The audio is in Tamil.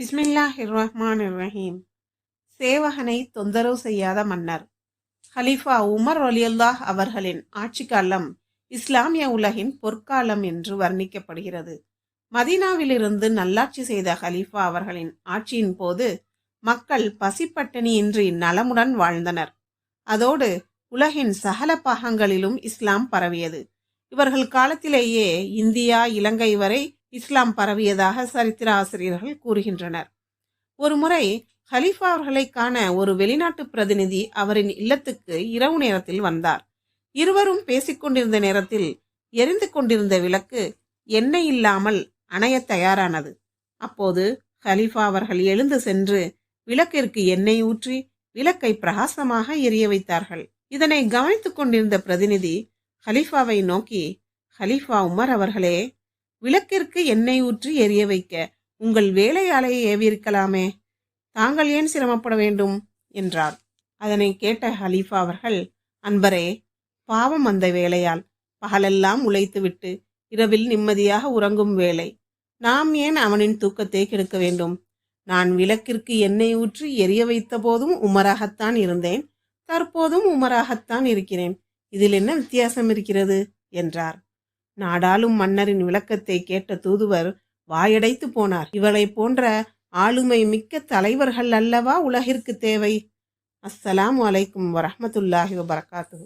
பிஸ்மில்லா ரஹ்மான் ரஹீம் சேவகனை தொந்தரவு செய்யாத மன்னர். ஹலீஃபா உமர் அலியுல்லாஹ் அவர்களின் ஆட்சி காலம் இஸ்லாமிய உலகின் பொற்காலம் என்று வர்ணிக்கப்படுகிறது. மதீனாவிலிருந்து நல்லாட்சி செய்த ஹலீஃபா அவர்களின் ஆட்சியின் போது மக்கள் பசிப்பட்டினியின்றி நலமுடன் வாழ்ந்தனர். அதோடு உலகின் சகல பாகங்களிலும் இஸ்லாம் பரவியது. இவர்கள் காலத்திலேயே இந்தியா இலங்கை வரை இஸ்லாம் பரவியதாக சரித்திர ஆசிரியர்கள் கூறுகின்றனர். ஒருமுறை ஹலீஃபா அவர்களை காண ஒரு வெளிநாட்டு பிரதிநிதி அவரின் இல்லத்துக்கு இரவு நேரத்தில் வந்தார். இருவரும் பேசிக்கொண்டிருந்த நேரத்தில் எரிந்து கொண்டிருந்த விளக்கு எண்ணெய் இல்லாமல் அணைய தயாரானது. அப்போது ஹலீஃபா அவர்கள் எழுந்து சென்று விளக்கிற்கு எண்ணெய் ஊற்றி விளக்கை பிரகாசமாக எரிய வைத்தார்கள். இதனை கவனித்துக் கொண்டிருந்த பிரதிநிதி ஹலீஃபாவை நோக்கி ஹலீஃபா உமர் அவர்களே விளக்கிற்கு எண்ணெய் ஊற்றி எரிய வைக்க உங்கள் வேலையாளையை ஏவியிருக்கலாமே. தாங்கள் ஏன் சிரமப்பட வேண்டும்? என்றார். அதனை கேட்ட ஹலீஃபா அவர்கள் அன்பரே பாவம் அந்த வேலையால். பகலெல்லாம் உழைத்துவிட்டு இரவில் நிம்மதியாக உறங்கும் வேலை. நாம் ஏன் அவனின் தூக்கத்தை கெடுக்க வேண்டும்? நான் விளக்கிற்கு எண்ணெய் ஊற்றி எரிய வைத்த போதும் உமராகத்தான் இருந்தேன். தற்போதும் உமராகத்தான் இருக்கிறேன். இதில் என்ன வித்தியாசம் இருக்கிறது? என்றார். நாடாளும் மன்னரின் விளக்கத்தை கேட்ட தூதுவர் வாயடைத்து போனார். இவளை போன்ற ஆளுமை மிக்க தலைவர்கள் அல்லவா உலகிற்கு தேவை? அஸ்ஸலாம் அலைக்கும் வரமத்துல்லாஹி வபரகாத்து